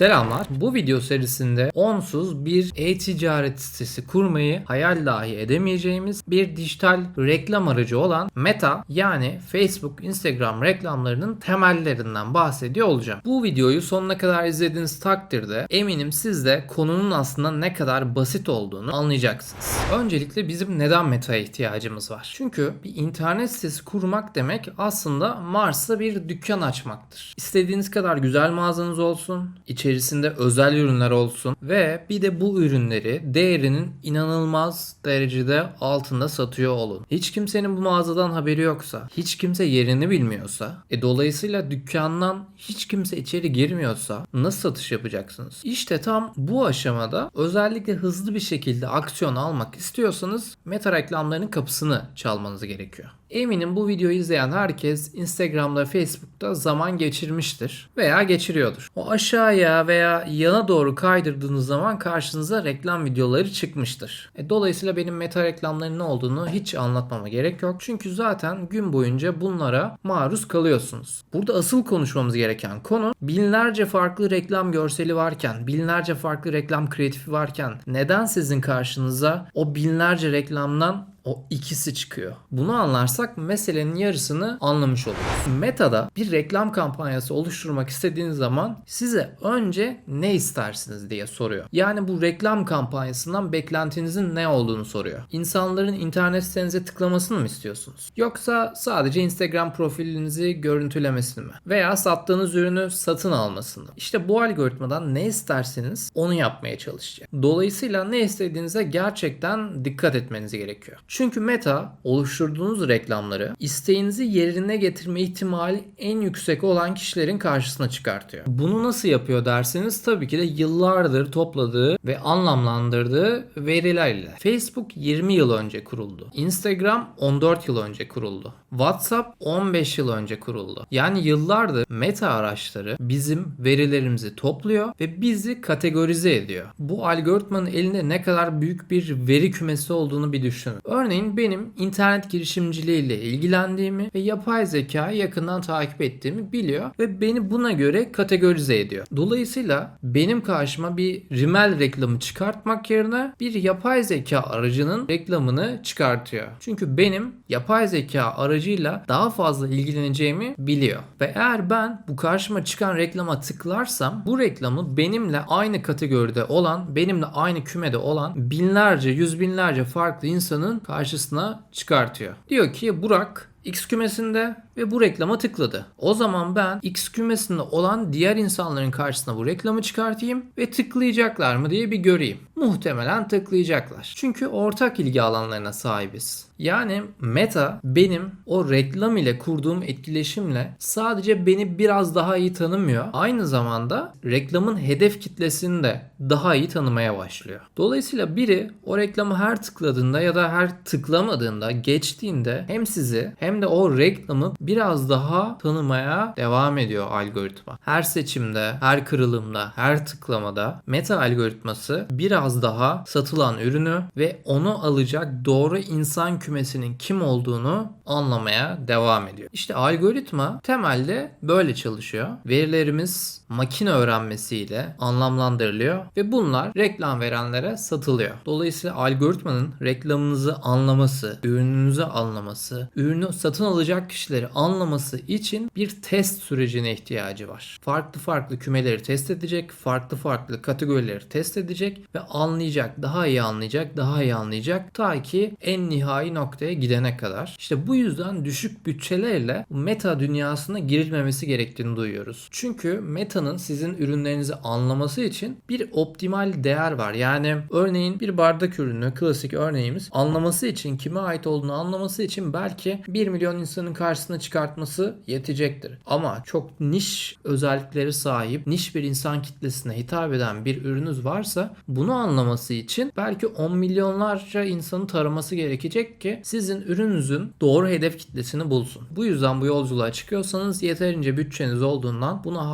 Selamlar. Bu video serisinde onsuz bir e-ticaret sitesi kurmayı hayal dahi edemeyeceğimiz bir dijital reklam aracı olan Meta yani Facebook, Instagram reklamlarının temellerinden bahsediyor olacağım. Bu videoyu sonuna kadar izlediğiniz takdirde eminim siz de konunun aslında ne kadar basit olduğunu anlayacaksınız. Öncelikle bizim neden Meta'ya ihtiyacımız var? Çünkü bir internet sitesi kurmak demek aslında Mars'ta bir dükkan açmaktır. İstediğiniz kadar güzel mağazanız olsun, içerisinde özel ürünler olsun ve bir de bu ürünleri değerinin inanılmaz derecede altında satıyor olun. Hiç kimsenin bu mağazadan haberi yoksa, hiç kimse yerini bilmiyorsa, e dolayısıyla dükkandan hiç kimse içeri girmiyorsa nasıl satış yapacaksınız? İşte tam bu aşamada özellikle hızlı bir şekilde aksiyon almak istiyorsanız meta reklamlarının kapısını çalmanız gerekiyor. Eminim bu videoyu izleyen herkes Instagram'da, Facebook'ta zaman geçirmiştir veya geçiriyordur. O aşağıya veya yana doğru kaydırdığınız zaman karşınıza reklam videoları çıkmıştır. E, dolayısıyla benim meta reklamların ne olduğunu hiç anlatmama gerek yok. Çünkü zaten gün boyunca bunlara maruz kalıyorsunuz. Burada asıl konuşmamız gereken konu binlerce farklı reklam görseli varken, binlerce farklı reklam kreatifi varken neden sizin karşınıza o binlerce reklamdan o ikisi çıkıyor. Bunu anlarsak meselenin yarısını anlamış oluruz. Meta'da bir reklam kampanyası oluşturmak istediğiniz zaman size önce ne istersiniz diye soruyor. Yani bu reklam kampanyasından beklentinizin ne olduğunu soruyor. İnsanların internet sitenize tıklamasını mı istiyorsunuz? Yoksa sadece Instagram profilinizi görüntülemesini mi? Veya sattığınız ürünü satın almasını? İşte bu algoritmadan ne isterseniz onu yapmaya çalışacak. Dolayısıyla ne istediğinize gerçekten dikkat etmeniz gerekiyor. Çünkü Meta oluşturduğunuz reklamları isteğinizi yerine getirme ihtimali en yüksek olan kişilerin karşısına çıkartıyor. Bunu nasıl yapıyor derseniz tabii ki de yıllardır topladığı ve anlamlandırdığı verilerle. Facebook 20 yıl önce kuruldu. Instagram 14 yıl önce kuruldu. WhatsApp 15 yıl önce kuruldu. Yani yıllardır meta araçları bizim verilerimizi topluyor ve bizi kategorize ediyor. Bu algoritmanın elinde ne kadar büyük bir veri kümesi olduğunu bir düşünün. Örneğin benim internet girişimciliğiyle ilgilendiğimi ve yapay zekayı yakından takip ettiğimi biliyor ve beni buna göre kategorize ediyor. Dolayısıyla benim karşıma bir rimel reklamı çıkartmak yerine bir yapay zeka aracının reklamını çıkartıyor. Çünkü benim yapay zeka aracıyla daha fazla ilgileneceğimi biliyor. Ve eğer ben bu karşıma çıkan reklama tıklarsam bu reklamı benimle aynı kategoride olan, benimle aynı kümede olan binlerce, yüz binlerce farklı insanın karşısına çıkartıyor. Diyor ki Burak X kümesinde ve bu reklama tıkladı. O zaman ben X kümesinde olan diğer insanların karşısına bu reklamı çıkartayım ve tıklayacaklar mı diye bir göreyim. Muhtemelen tıklayacaklar. Çünkü ortak ilgi alanlarına sahibiz. Yani Meta benim o reklam ile kurduğum etkileşimle sadece beni biraz daha iyi tanımıyor. Aynı zamanda reklamın hedef kitlesini de daha iyi tanımaya başlıyor. Dolayısıyla biri o reklamı her tıkladığında ya da her tıklamadığında geçtiğinde hem sizi hem de o reklamı biraz daha tanımaya devam ediyor algoritma. Her seçimde, her kırılımda, her tıklamada meta algoritması biraz daha satılan ürünü ve onu alacak doğru insan kümesinin kim olduğunu anlamaya devam ediyor. İşte algoritma temelde böyle çalışıyor. Verilerimiz makine öğrenmesiyle anlamlandırılıyor ve bunlar reklam verenlere satılıyor. Dolayısıyla algoritmanın reklamınızı anlaması, ürününüzü anlaması, ürünü satın alacak kişileri anlaması için bir test sürecine ihtiyacı var. Farklı farklı kümeleri test edecek, farklı farklı kategorileri test edecek ve anlayacak, daha iyi anlayacak, daha iyi anlayacak ta ki en nihai noktaya gidene kadar. İşte bu yüzden düşük bütçelerle meta dünyasına girilmemesi gerektiğini duyuyoruz. Çünkü metanın sizin ürünlerinizi anlaması için bir optimal değer var. Yani örneğin bir bardak ürünü, klasik örneğimiz anlaması için, kime ait olduğunu anlaması için belki 1 milyon insanın karşısına çıkartması yetecektir. Ama çok niş özellikleri sahip, niş bir insan kitlesine hitap eden bir ürünüz varsa bunu anlaması için belki 10 milyonlarca insanı taraması gerekecek ki sizin ürününüzün doğru hedef kitlesini bulsun. Bu yüzden bu yolculuğa çıkıyorsanız yeterince bütçeniz olduğundan buna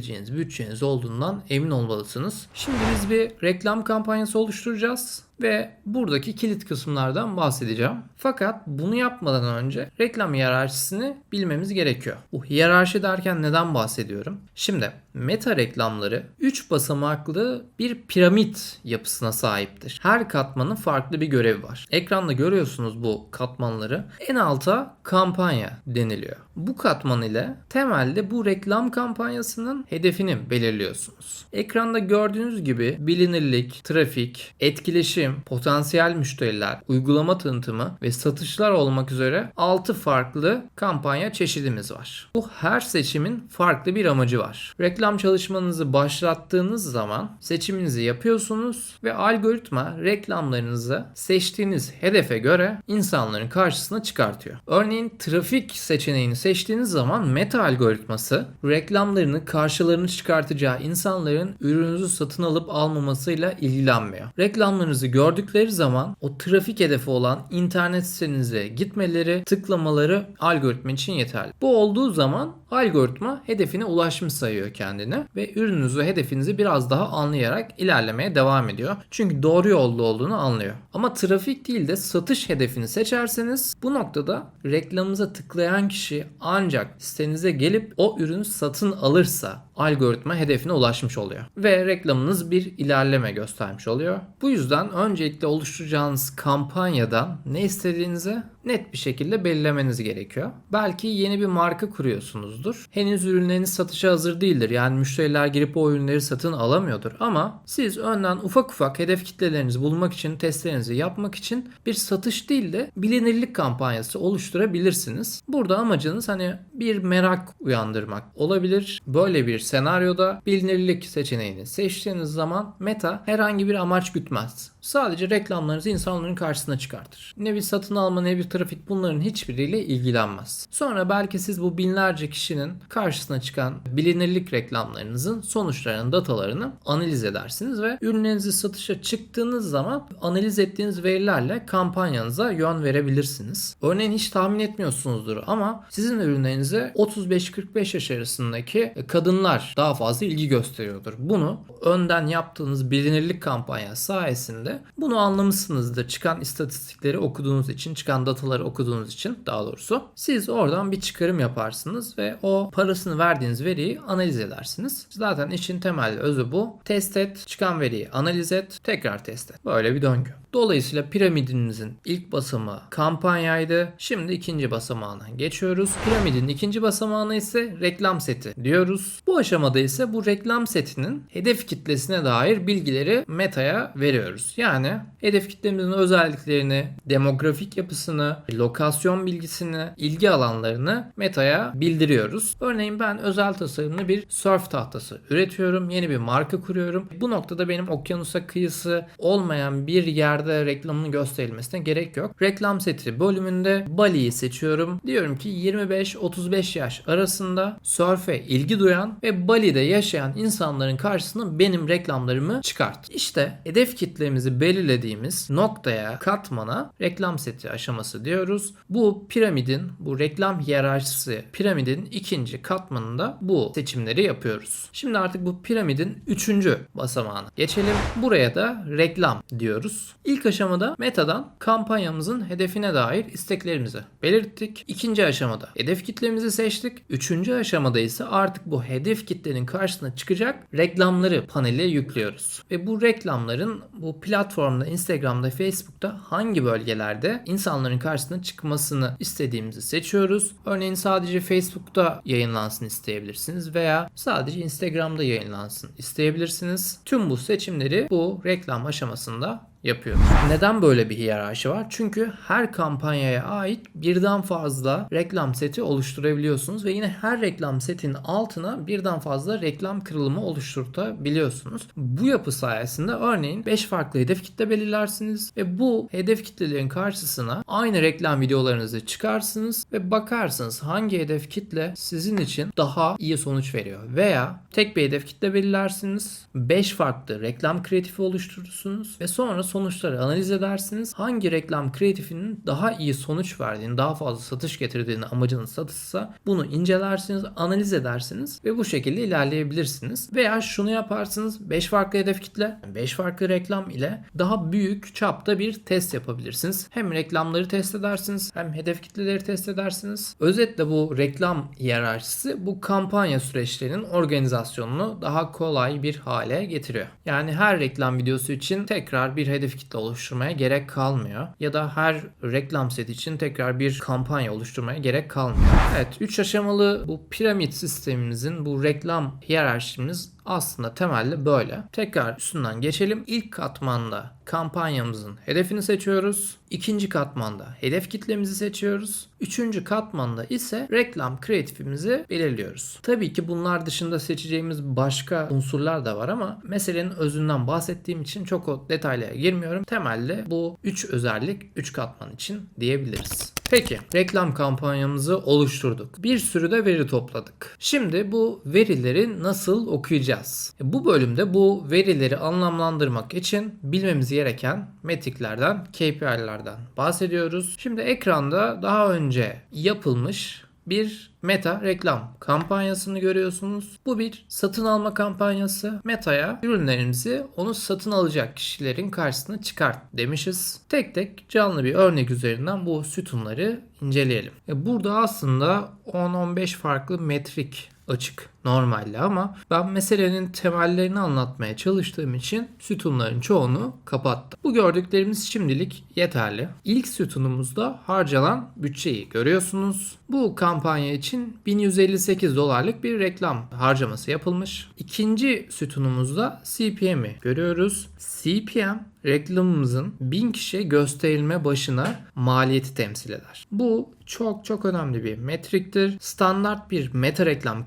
harcayabileceğiniz bütçeniz olduğundan emin olmalısınız. Şimdi biz bir reklam kampanyası oluşturacağız ve buradaki kilit kısımlardan bahsedeceğim. Fakat bunu yapmadan önce reklam hiyerarşisini bilmemiz gerekiyor. Bu hiyerarşi derken neden bahsediyorum? Şimdi meta reklamları 3 basamaklı bir piramit yapısına sahiptir. Her katmanın farklı bir görevi var. Ekranda görüyorsunuz bu katmanları. En alta kampanya deniliyor. Bu katman ile temelde bu reklam kampanyasının hedefini belirliyorsunuz. Ekranda gördüğünüz gibi bilinirlik, trafik, etkileşim, potansiyel müşteriler, uygulama tanıtımı ve satışlar olmak üzere 6 farklı kampanya çeşidimiz var. Bu her seçimin farklı bir amacı var. Reklam çalışmanızı başlattığınız zaman seçiminizi yapıyorsunuz ve algoritma reklamlarınızı seçtiğiniz hedefe göre insanların karşısına çıkartıyor. Örneğin trafik seçeneğini seçtiğiniz zaman meta algoritması reklamlarını karşılarını çıkartacağı insanların ürününüzü satın alıp almamasıyla ilgilenmiyor. Reklamlarınızı gördükleri zaman o trafik hedefi olan internet sitenize gitmeleri, tıklamaları algoritma için yeterli. Bu olduğu zaman algoritma hedefine ulaşmış sayıyor kendini ve ürününüzü, hedefinizi biraz daha anlayarak ilerlemeye devam ediyor. Çünkü doğru yolda olduğunu anlıyor. Ama trafik değil de satış hedefini seçerseniz bu noktada reklamınıza tıklayan kişi ancak sitenize gelip o ürünü satın alırsa algoritma hedefine ulaşmış oluyor. Ve reklamınız bir ilerleme göstermiş oluyor. Bu yüzden öncelikle oluşturacağınız kampanyadan ne istediğinizi net bir şekilde belirlemeniz gerekiyor. Belki yeni bir marka kuruyorsunuzdur. Henüz ürünleriniz satışa hazır değildir. Yani müşteriler girip o ürünleri satın alamıyordur. Ama siz önden ufak ufak hedef kitlelerinizi bulmak için, testlerinizi yapmak için bir satış değil de bilinirlik kampanyası oluşturabilirsiniz. Burada amacınız hani bir merak uyandırmak olabilir. Böyle bir senaryoda bilinirlik seçeneğini seçtiğiniz zaman Meta herhangi bir amaç gütmez. Sadece reklamlarınızı insanların karşısına çıkartır. Ne bir satın alma ne bir trafik bunların hiçbiriyle ilgilenmez. Sonra belki siz bu binlerce kişinin karşısına çıkan bilinirlik reklamlarınızın sonuçlarının datalarını analiz edersiniz ve ürünlerinizi satışa çıktığınız zaman analiz ettiğiniz verilerle kampanyanıza yön verebilirsiniz. Örneğin hiç tahmin etmiyorsunuzdur ama sizin ürünlerinize 35-45 yaş arasındaki kadınlar daha fazla ilgi gösteriyordur. Bunu önden yaptığınız bilinirlik kampanyası sayesinde bunu anlamışsınızdır. Çıkan istatistikleri okuduğunuz için, çıkan dataları okuduğunuz için daha doğrusu. Siz oradan bir çıkarım yaparsınız ve o parasını verdiğiniz veriyi analiz edersiniz. Zaten işin temel özü bu. Test et, çıkan veriyi analiz et, tekrar test et. Böyle bir döngü. Dolayısıyla piramidinizin ilk basamağı kampanyaydı. Şimdi ikinci basamağına geçiyoruz. Piramidin ikinci basamağına ise reklam seti diyoruz. Bu aşamada ise bu reklam setinin hedef kitlesine dair bilgileri Meta'ya veriyoruz. Yani hedef kitlemizin özelliklerini, demografik yapısını, lokasyon bilgisini, ilgi alanlarını Meta'ya bildiriyoruz. Örneğin ben özel tasarımlı bir surf tahtası üretiyorum. Yeni bir marka kuruyorum. Bu noktada benim okyanusa kıyısı olmayan bir yerde reklamının gösterilmesine gerek yok. Reklam seti bölümünde Bali'yi seçiyorum. Diyorum ki 25-35 yaş arasında surfe ilgi duyan ve Bali'de yaşayan insanların karşısına benim reklamlarımı çıkart. İşte hedef kitlemizi belirlediğimiz noktaya, katmana reklam seti aşaması diyoruz. Bu piramidin, bu reklam hiyerarşisi piramidin ikinci katmanında bu seçimleri yapıyoruz. Şimdi artık bu piramidin üçüncü basamağına geçelim. Buraya da reklam diyoruz. İlk aşamada Meta'dan kampanyamızın hedefine dair isteklerimizi belirttik. İkinci aşamada hedef kitlemizi seçtik. Üçüncü aşamada ise artık bu hedef kitlenin karşısına çıkacak reklamları panele yüklüyoruz. Ve bu reklamların bu platformda Instagram'da, Facebook'ta hangi bölgelerde insanların karşısına çıkmasını istediğimizi seçiyoruz. Örneğin sadece Facebook'ta yayınlansın isteyebilirsiniz veya sadece Instagram'da yayınlansın isteyebilirsiniz. Tüm bu seçimleri bu reklam aşamasında yapıyoruz. Neden böyle bir hiyerarşi var? Çünkü her kampanyaya ait birden fazla reklam seti oluşturabiliyorsunuz ve yine her reklam setin altına birden fazla reklam kırılımı oluşturtabiliyorsunuz. Bu yapı sayesinde örneğin 5 farklı hedef kitle belirlersiniz ve bu hedef kitlelerin karşısına aynı reklam videolarınızı çıkarsınız ve bakarsınız hangi hedef kitle sizin için daha iyi sonuç veriyor veya tek bir hedef kitle belirlersiniz 5 farklı reklam kreatifi oluşturursunuz ve sonra sonuçları analiz edersiniz. Hangi reklam kreatifinin daha iyi sonuç verdiğini, daha fazla satış getirdiğini amacınız satışsa bunu incelersiniz, analiz edersiniz ve bu şekilde ilerleyebilirsiniz. Veya şunu yaparsınız. 5 farklı hedef kitle, 5 farklı reklam ile daha büyük çapta bir test yapabilirsiniz. Hem reklamları test edersiniz hem hedef kitleleri test edersiniz. Özetle bu reklam hiyerarşisi bu kampanya süreçlerinin organizasyonunu daha kolay bir hale getiriyor. Yani her reklam videosu için tekrar bir hedef kitle oluşturmaya gerek kalmıyor. Ya da her reklam set için tekrar bir kampanya oluşturmaya gerek kalmıyor. Evet 3 aşamalı bu piramit sistemimizin bu reklam hiyerarşimiz aslında temelde böyle. Tekrar üstünden geçelim. İlk katmanda kampanyamızın hedefini seçiyoruz. İkinci katmanda hedef kitlemizi seçiyoruz. Üçüncü katmanda ise reklam kreatifimizi belirliyoruz. Tabii ki bunlar dışında seçeceğimiz başka unsurlar da var ama meselenin özünden bahsettiğim için çok o detaylara girmiyorum. Temelde bu üç özellik üç katman için diyebiliriz. Peki reklam kampanyamızı oluşturduk. Bir sürü de veri topladık. Şimdi bu verileri nasıl okuyacağız? E, Bu bölümde bu verileri anlamlandırmak için bilmemiz gereken metriklerden, KPI'lerden bahsediyoruz. Şimdi ekranda daha önce yapılmış bir Meta reklam kampanyasını görüyorsunuz. Bu bir satın alma kampanyası. Meta'ya ürünlerimizi onu satın alacak kişilerin karşısına çıkart demişiz. Tek tek canlı bir örnek üzerinden bu sütunları inceleyelim. E, Burada aslında 10-15 farklı metrik açık normalde ama ben meselenin temellerini anlatmaya çalıştığım için sütunların çoğunu kapattım. Bu gördüklerimiz şimdilik yeterli. İlk sütunumuzda harcanan bütçeyi görüyorsunuz. Bu kampanya için 1158 dolarlık bir reklam harcaması yapılmış. İkinci sütunumuzda CPM'i görüyoruz. CPM reklamımızın 1000 kişiye gösterilme başına maliyeti temsil eder. Bu çok çok önemli bir metriktir. Standart bir meta reklam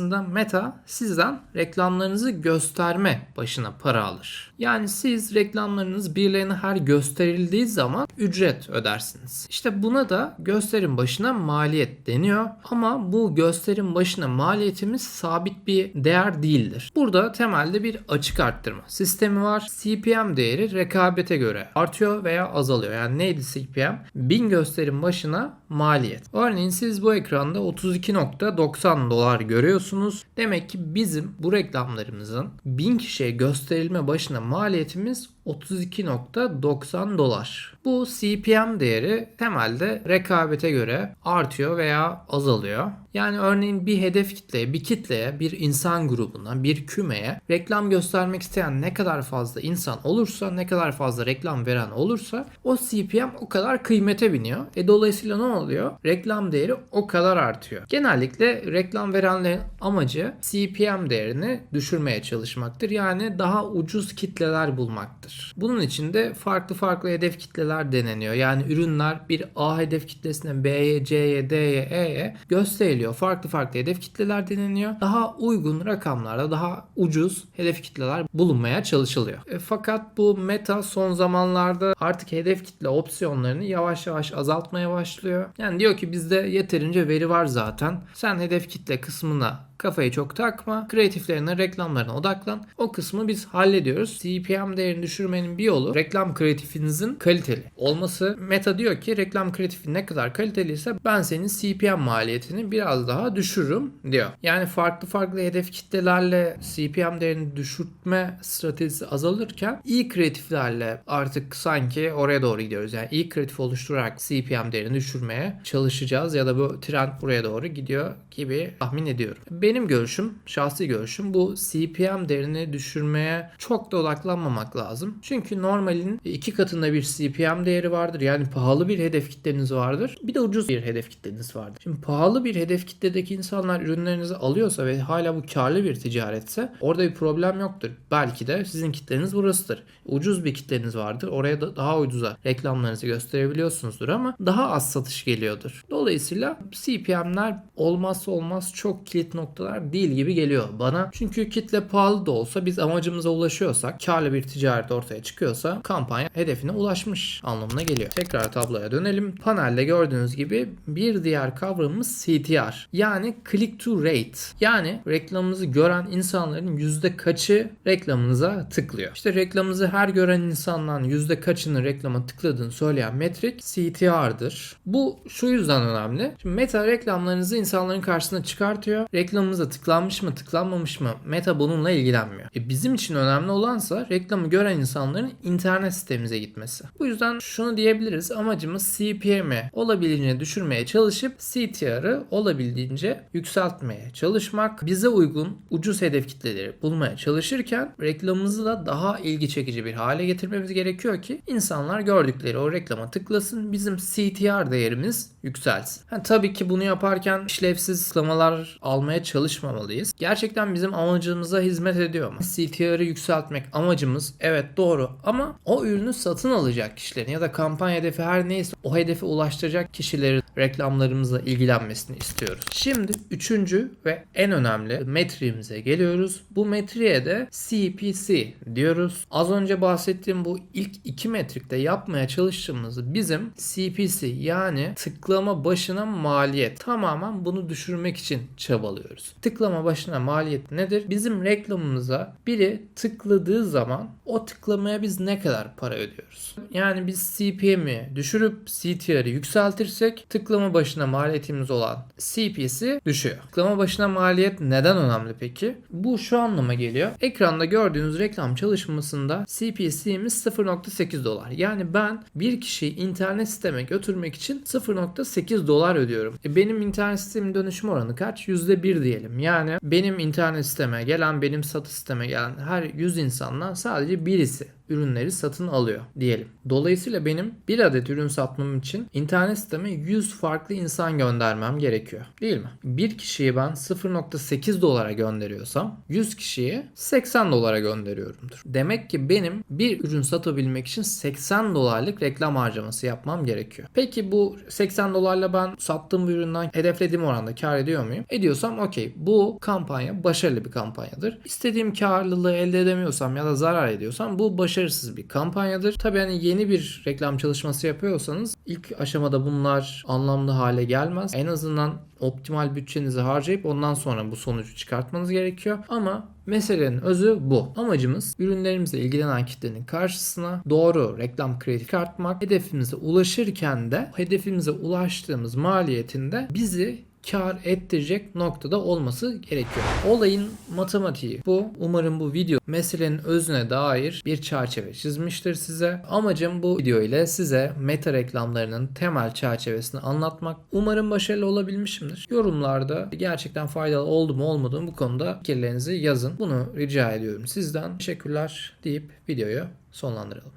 kampanyasında meta sizden reklamlarınızı gösterme başına para alır. Yani siz reklamlarınız birilerine her gösterildiği zaman ücret ödersiniz. İşte buna da gösterim başına maliyet deniyor. Ama bu gösterim başına maliyetimiz sabit bir değer değildir. Burada temelde bir açık arttırma sistemi var. CPM değeri rekabete göre artıyor veya azalıyor. Yani neydi CPM? 1000 gösterim başına maliyet. Örneğin siz bu ekranda 32.90 dolar görüyorsunuz. Demek ki bizim bu reklamlarımızın 1000 kişiye gösterilme başına maliyetimiz 32.90 dolar. Bu CPM değeri temelde rekabete göre artıyor veya azalıyor. Yani örneğin bir hedef kitleye, bir kitleye, bir insan grubuna, bir kümeye reklam göstermek isteyen ne kadar fazla insan olursa, ne kadar fazla reklam veren olursa o CPM o kadar kıymete biniyor. E dolayısıyla ne oluyor? Reklam değeri o kadar artıyor. Genellikle reklam verenlerin amacı CPM değerini düşürmeye çalışmaktır. Yani daha ucuz kitleler bulmaktır. Bunun için de farklı farklı hedef kitleler deneniyor. Yani ürünler bir A hedef kitlesine B'ye, C'ye, D'ye, E'ye gösteriliyor. Farklı farklı hedef kitleler deneniyor. Daha uygun rakamlarda daha ucuz hedef kitleler bulunmaya çalışılıyor. E, fakat bu meta son zamanlarda artık hedef kitle opsiyonlarını yavaş yavaş azaltmaya başlıyor. Yani diyor ki bizde yeterince veri var zaten. Sen hedef kitle kısmına kafayı çok takma. Kreatiflerine, reklamlarına odaklan. O kısmı biz hallediyoruz. CPM değerini düşürmenin bir yolu reklam kreatifinizin kaliteli olması. Meta diyor ki reklam kreatifi ne kadar kaliteliyse ben senin CPM maliyetini biraz daha düşürürüm diyor. Yani farklı farklı hedef kitlelerle CPM değerini düşürtme stratejisi azalırken iyi kreatiflerle artık sanki oraya doğru gidiyoruz. Yani iyi kreatif oluşturarak CPM değerini düşürmeye çalışacağız ya da bu trend buraya doğru gidiyor gibi tahmin ediyorum. Benim görüşüm, şahsi görüşüm bu CPM değerini düşürmeye çok da odaklanmamak lazım. Çünkü normalin iki katında bir CPM değeri vardır. Yani pahalı bir hedef kitleniz vardır. Bir de ucuz bir hedef kitleniz vardır. Şimdi pahalı bir hedef kitledeki insanlar ürünlerinizi alıyorsa ve hala bu karlı bir ticaretse orada bir problem yoktur. Belki de sizin kitleniz burasıdır. Ucuz bir kitleniz vardır. Oraya da daha ucuza reklamlarınızı gösterebiliyorsunuzdur ama daha az satış geliyordur. Dolayısıyla CPM'ler olmazsa olmaz çok kilit noktalar noktalar değil gibi geliyor bana. Çünkü kitle pahalı da olsa biz amacımıza ulaşıyorsak, karlı bir ticaret ortaya çıkıyorsa kampanya hedefine ulaşmış anlamına geliyor. Tekrar tabloya dönelim. Panelde gördüğünüz gibi bir diğer kavramımız CTR. Yani click to rate. Yani reklamımızı gören insanların yüzde kaçı reklamınıza tıklıyor. İşte reklamımızı her gören insandan yüzde kaçını reklama tıkladığını söyleyen metrik CTR'dır. Bu şu yüzden önemli. Şimdi Meta reklamlarınızı insanların karşısına çıkartıyor. Reklamımıza tıklanmış mı tıklanmamış mı Meta bununla ilgilenmiyor. E bizim için önemli olansa reklamı gören insanların internet sitemize gitmesi. Bu yüzden şunu diyebiliriz. Amacımız CPM'i olabildiğince düşürmeye çalışıp CTR'ı olabildiğince yükseltmeye çalışmak. Bize uygun ucuz hedef kitleleri bulmaya çalışırken reklamımızı da daha ilgi çekici bir hale getirmemiz gerekiyor ki insanlar gördükleri o reklama tıklasın. Bizim CTR değerimiz yükselsin. Ha, tabii ki bunu yaparken işlevsiz tıklamalar almaya çalışmamalıyız. Gerçekten bizim amacımıza hizmet ediyor mu? CTR'ı yükseltmek amacımız evet doğru ama o ürünü satın alacak kişilerin ya da kampanya hedefi her neyse o hedefe ulaştıracak kişilerin reklamlarımızla ilgilenmesini istiyoruz. Şimdi üçüncü ve en önemli metriğimize geliyoruz. Bu metriğe de CPC diyoruz. Az önce bahsettiğim bu ilk iki metrikte yapmaya çalıştığımız bizim CPC yani tıklama başına maliyet. Tamamen bunu düşürmek için çabalıyoruz. Tıklama başına maliyet nedir? Bizim reklamımıza biri tıkladığı zaman o tıklamaya biz ne kadar para ödüyoruz? Yani biz CPM'i düşürüp CTR'ı yükseltirsek tıklama başına maliyetimiz olan CPC düşüyor. Tıklama başına maliyet neden önemli peki? Bu şu anlama geliyor. Ekranda gördüğünüz reklam çalışmasında CPC'miz 0.8 dolar. Yani ben bir kişiyi internet siteme götürmek için 0.8 dolar ödüyorum. E benim internet sitemin dönüşüm oranı kaç? %1 diyelim. Yani benim internet siteme gelen, benim satış siteme gelen her 100 insandan sadece birisi ürünleri satın alıyor diyelim. Dolayısıyla benim bir adet ürün satmam için internet siteme 100 farklı insan göndermem gerekiyor. Değil mi? Bir kişiyi ben 0.8 dolara gönderiyorsam 100 kişiye 80 dolara gönderiyorumdur. Demek ki benim bir ürün satabilmek için 80 dolarlık reklam harcaması yapmam gerekiyor. Peki bu 80 dolarla ben sattığım bir üründen hedeflediğim oranda kar ediyor muyum? Ediyorsam okey. Bu kampanya başarılı bir kampanyadır. İstediğim karlılığı elde edemiyorsam ya da zarar ediyorsam bu başarısız bir kampanyadır. Tabii hani yeni bir reklam çalışması yapıyorsanız ilk aşamada bunlar anlamlı hale gelmez. En azından optimal bütçenizi harcayıp ondan sonra bu sonucu çıkartmanız gerekiyor. Ama meselenin özü bu. Amacımız ürünlerimizle ilgilenen kitlenin karşısına doğru reklam kredi çıkartmak. Hedefimize ulaşırken de hedefimize ulaştığımız maliyetinde bizi kar ettirecek noktada olması gerekiyor. Olayın matematiği bu. Umarım bu video meselenin özüne dair bir çerçeve çizmiştir size. Amacım bu video ile size meta reklamlarının temel çerçevesini anlatmak. Umarım başarılı olabilmişimdir. Yorumlarda gerçekten faydalı oldu mu olmadı mı bu konuda fikirlerinizi yazın. Bunu rica ediyorum sizden. Teşekkürler deyip videoyu sonlandıralım.